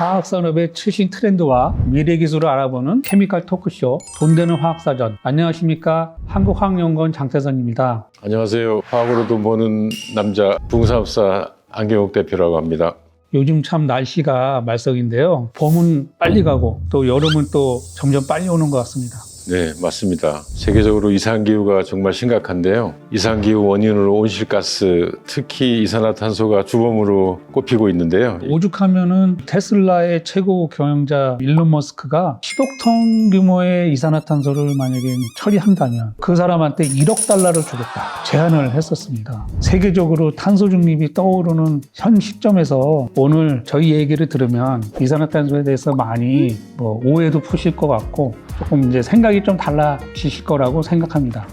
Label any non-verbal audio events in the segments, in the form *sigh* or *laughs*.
화학산업의 최신 트렌드와 미래 기술을 알아보는 케미칼 토크쇼 돈 되는 화학사전. 안녕하십니까. 한국화학연구원 장태선입니다. 안녕하세요. 화학으로도 보는 남자 붕사업사 안경욱 대표라고 합니다. 요즘 참 날씨가 말썽인데요. 봄은 빨리 가고 또 여름은 또 점점 빨리 오는 것 같습니다. 네, 맞습니다. 세계적으로 이상기후가 정말 심각한데요. 이상기후 원인으로 온실가스, 특히 이산화탄소가 주범으로 꼽히고 있는데요. 오죽하면은 테슬라의 최고 경영자 일론 머스크가 10억 톤 규모의 이산화탄소를 만약에 처리한다면 그 사람한테 1억 달러를 주겠다 제안을 했었습니다. 세계적으로 탄소 중립이 떠오르는 현 시점에서 오늘 저희 얘기를 들으면 이산화탄소에 대해서 많이 뭐 오해도 푸실 것 같고 조금 이제 생각이 좀 달라지실 거라고 생각합니다.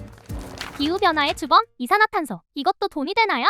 기후변화의 주범 이산화탄소 이것도 돈이 되나요?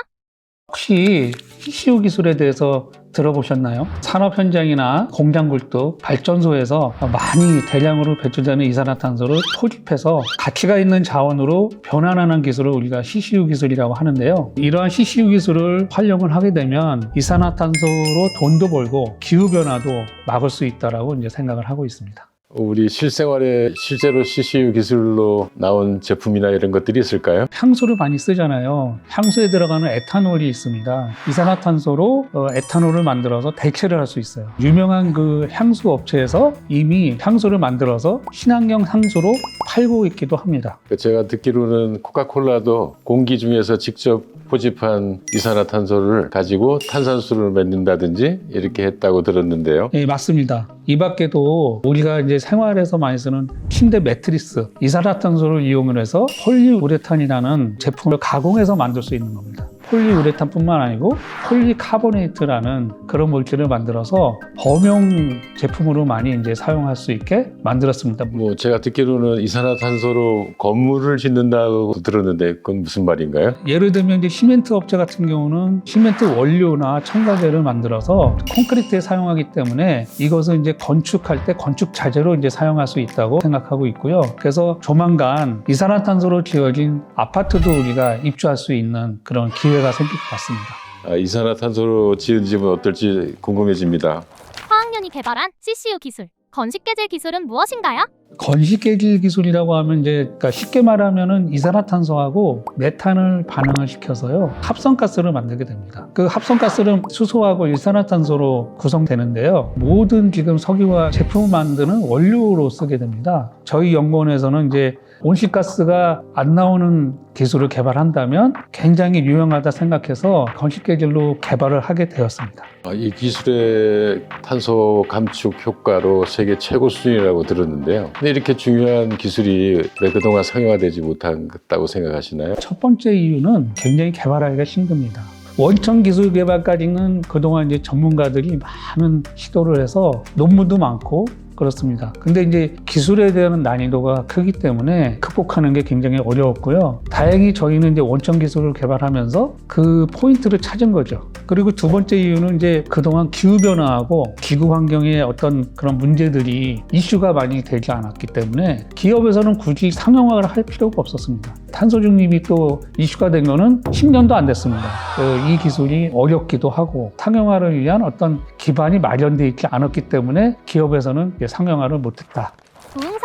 혹시 CCU 기술에 대해서 들어보셨나요? 산업 현장이나 공장 굴뚝, 발전소에서 많이 대량으로 배출되는 이산화탄소를 포집해서 가치가 있는 자원으로 변환하는 기술을 우리가 CCU 기술이라고 하는데요. 이러한 CCU 기술을 활용을 하게 되면 이산화탄소로 돈도 벌고 기후 변화도 막을 수 있다라고 이제 생각을 하고 있습니다. 우리 실생활에 실제로 CCU 기술로 나온 제품이나 이런 것들이 있을까요? 향수를 많이 쓰잖아요. 향수에 들어가는 에탄올이 있습니다. 이산화탄소로 어, 에탄올을 만들어서 대체를 할 수 있어요. 유명한 그 향수 업체에서 이미 향수를 만들어서 친환경 향수로 팔고 있기도 합니다. 그 제가 듣기로는 코카콜라도 공기 중에서 직접 포집한 이산화탄소를 가지고 탄산수를 만든다든지 이렇게 했다고 들었는데요. 예, 맞습니다. 이 밖에도 우리가 이제 생활에서 많이 쓰는 침대 매트리스, 이산화탄소를 이용을 해서 폴리우레탄이라는 제품을 가공해서 만들 수 있는 겁니다. 폴리우레탄뿐만 아니고 폴리카보네이트라는 그런 물질을 만들어서 범용 제품으로 많이 이제 사용할 수 있게 만들었습니다. 뭐 제가 듣기로는 이산화탄소로 건물을 짓는다고 들었는데 그건 무슨 말인가요? 예를 들면 이제 시멘트 업체 같은 경우는 시멘트 원료나 첨가제를 만들어서 콘크리트에 사용하기 때문에 이것을 이제 건축할 때 건축 자재로 이제 사용할 수 있다고 생각하고 있고요. 그래서 조만간 이산화탄소로 지어진 아파트도 우리가 입주할 수 있는 그런 기회 가 생길 것 같습니다. 아, 이산화탄소로 지은 집은 어떨지 궁금해집니다. 화학연이 개발한 CCU 기술 건식계질 기술은 무엇인가요? 건식계질 기술이라고 하면 이제 그러니까 쉽게 말하면은 이산화탄소하고 메탄을 반응을 시켜서요 합성가스를 만들게 됩니다. 그 합성가스는 수소하고 일산화탄소로 구성되는데요. 모든 지금 석유와 제품을 만드는 원료로 쓰게 됩니다. 저희 연구원에서는 이제 온실가스가 안 나오는 기술을 개발한다면 굉장히 유용하다 생각해서 건식계질로 개발을 하게 되었습니다. 아, 이 기술의 탄소 감축 효과로 세계 최고 수준이라고 들었는데요. 근데 이렇게 중요한 기술이 왜 그동안 상용화되지 못했다고 생각하시나요? 첫 번째 이유는 굉장히 개발하기가 힘듭니다. 원천 기술 개발까지는 그동안 이제 전문가들이 많은 시도를 해서 논문도 많고 그렇습니다. 근데 이제 기술에 대한 난이도가 크기 때문에 극복하는 게 굉장히 어려웠고요. 다행히 저희는 이제 원천 기술을 개발하면서 그 포인트를 찾은 거죠. 그리고 두 번째 이유는 이제 그동안 기후변화하고 기후 환경의 어떤 그런 문제들이 이슈가 많이 되지 않았기 때문에 기업에서는 굳이 상용화를 할 필요가 없었습니다. 탄소 중립이 또 이슈가 된 거는 10년도 안 됐습니다. 그이 기술이 어렵기도 하고 상용화를 위한 어떤 기반이 마련되어 있지 않았기 때문에 기업에서는 상용화를 못했다.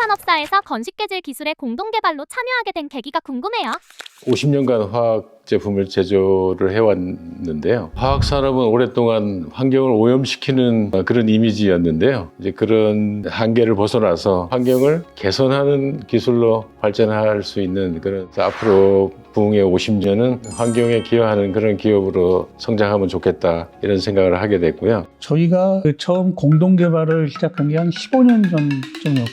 부흥산업사에서 건식계질 기술의 공동 개발로 참여하게 된 계기가 궁금해요. 50년간 화학 제품을 제조를 해왔는데요. 화학 산업은 오랫동안 환경을 오염시키는 그런 이미지였는데요. 이제 그런 한계를 벗어나서 환경을 개선하는 기술로 발전할 수 있는 그런 앞으로 부흥의 50년은 환경에 기여하는 그런 기업으로 성장하면 좋겠다 이런 생각을 하게 됐고요. 저희가 그 처음 공동 개발을 시작한 게 한 15년 전쯤이었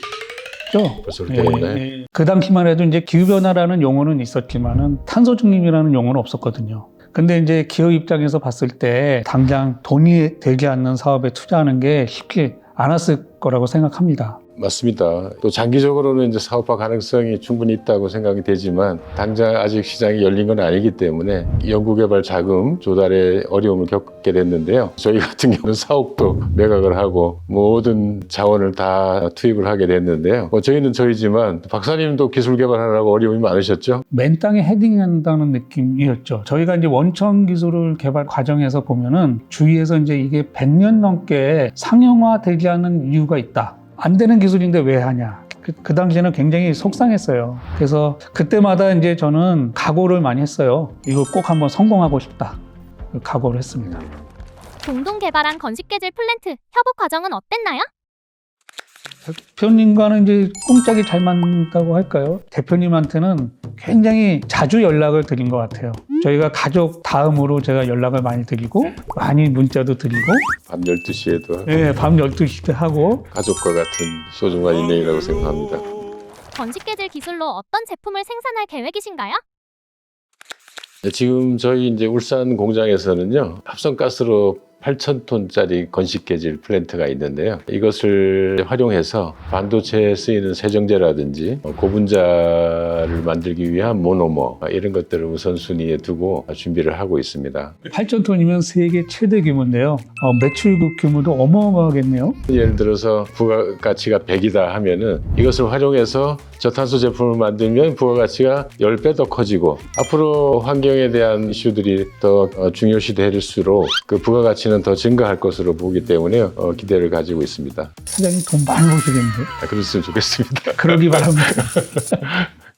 죠. 벌써 그렇게 됐나요? 예, 예. 그 당시만 해도 이제 기후변화라는 용어는 있었지만은 탄소 중립이라는 용어는 없었거든요. 근데 이제 기업 입장에서 봤을 때 당장 돈이 되지 않는 사업에 투자하는 게 쉽지 않았을 거라고 생각합니다. 맞습니다. 또 장기적으로는 이제 사업화 가능성이 충분히 있다고 생각이 되지만 당장 아직 시장이 열린 건 아니기 때문에 연구개발 자금 조달에 어려움을 겪게 됐는데요. 저희 같은 경우는 사옥도 매각을 하고 모든 자원을 다 투입을 하게 됐는데요. 뭐 저희는 저희지만 박사님도 기술 개발하라고 어려움이 많으셨죠? 맨 땅에 헤딩한다는 느낌이었죠. 저희가 이제 원천 기술을 개발 과정에서 보면은 주위에서 이제 이게 100년 넘게 상용화되지 않는 이유가 있다. 안 되는 기술인데 왜 하냐. 그, 그 당시에는 굉장히 속상했어요. 그래서 그때마다 이제 저는 각오를 많이 했어요. 이거 꼭 한번 성공하고 싶다. 각오를 했습니다. 공동 개발한 건식계질 플랜트 협업 과정은 어땠나요? 대표님과는 이제 꼼짝이 잘 맞는다고 할까요? 대표님한테는 굉장히 자주 연락을 드린 것 같아요. 저희가 가족 다음으로 제가 연락을 많이 드리고 많이 문자도 드리고 밤 12시에도 예, 밤 12시 때 하고 가족과 같은 소중한 인연이라고 생각합니다. 건식계질 기술로 어떤 제품을 생산할 계획이신가요? 네, 지금 저희 이제 울산 공장에서는요 합성가스로 8,000톤짜리 건식계질 플랜트가 있는데요. 이것을 활용해서 반도체에 쓰이는 세정제라든지 어, 고분자를 만들기 위한 모노머 어, 이런 것들을 우선순위에 두고 준비를 하고 있습니다. 8천 톤이면 세계 최대 규모인데요. 어, 매출국 규모도 어마어마하겠네요. 예를 들어서 부가가치가 100이다 하면은 이것을 활용해서 저탄소 제품을 만들면 부가가치가 10배 더 커지고 앞으로 환경에 대한 이슈들이 더 어, 중요시 될수록 그 부가가치는 더 증가할 것으로 보기 때문에 어, 기대를 가지고 있습니다. 사장님 돈 많이 버시겠는데? 아, 그랬으면 좋겠습니다. 그러기 바랍니다. *laughs*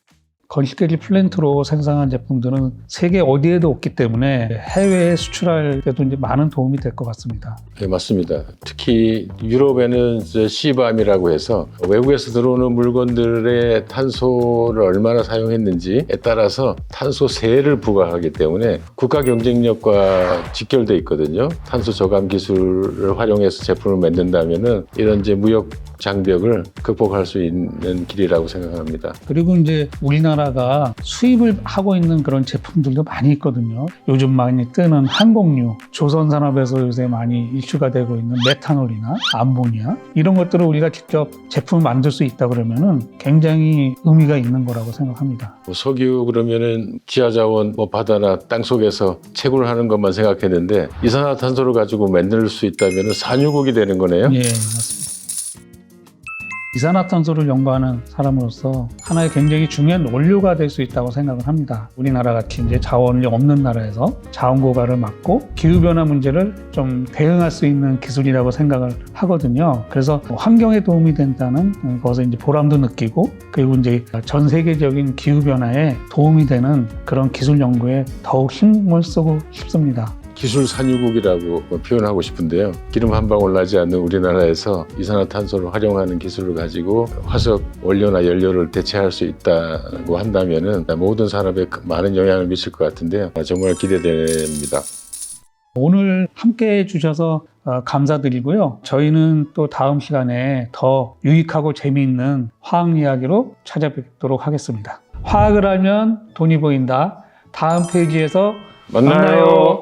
건식계질 플랜트로 생산한 제품들은 세계 어디에도 없기 때문에 해외에 수출할 때도 이제 많은 도움이 될 것 같습니다. 네, 맞습니다. 특히 유럽에는 이제 시밤이라고 해서 외국에서 들어오는 물건들의 탄소를 얼마나 사용했는지에 따라서 탄소 세를 부과하기 때문에 국가 경쟁력과 직결돼 있거든요. 탄소 저감 기술을 활용해서 제품을 만든다면은 이런 이제 무역 장벽을 극복할 수 있는 길이라고 생각합니다. 그리고 이제 우리나라가 수입을 하고 있는 그런 제품들도 많이 있거든요. 요즘 많이 뜨는 항공유, 조선산업에서 요새 많이 이슈가 되고 있는 메탄올이나 암모니아 이런 것들을 우리가 직접 제품을 만들 수 있다 그러면은 굉장히 의미가 있는 거라고 생각합니다. 뭐 석유 그러면은 지하자원 뭐 바다나 땅 속에서 채굴을 하는 것만 생각했는데 이산화탄소를 가지고 만들 수 있다면 산유국이 되는 거네요. 예, 맞습니다. 이산화탄소를 연구하는 사람으로서 하나의 굉장히 중요한 원료가 될 수 있다고 생각을 합니다. 우리나라 같이 이제 자원이 없는 나라에서 자원 고갈을 막고 기후 변화 문제를 좀 대응할 수 있는 기술이라고 생각을 하거든요. 그래서 환경에 도움이 된다는 것을 이제 보람도 느끼고 그리고 이제 전 세계적인 기후 변화에 도움이 되는 그런 기술 연구에 더욱 힘을 쓰고 싶습니다. 기술 산유국이라고 뭐 표현하고 싶은데요. 기름 한 방울 나지 않는 우리나라에서 이산화탄소를 활용하는 기술을 가지고 화석 원료나 연료를 대체할 수 있다고 한다면은 모든 산업에 많은 영향을 미칠 것 같은데요. 정말 기대됩니다. 오늘 함께 해주셔서 어, 감사드리고요. 저희는 또 다음 시간에 더 유익하고 재미있는 화학 이야기로 찾아뵙도록 하겠습니다. 화학을 알면 돈이 보인다. 다음 페이지에서 만나요. 만나요.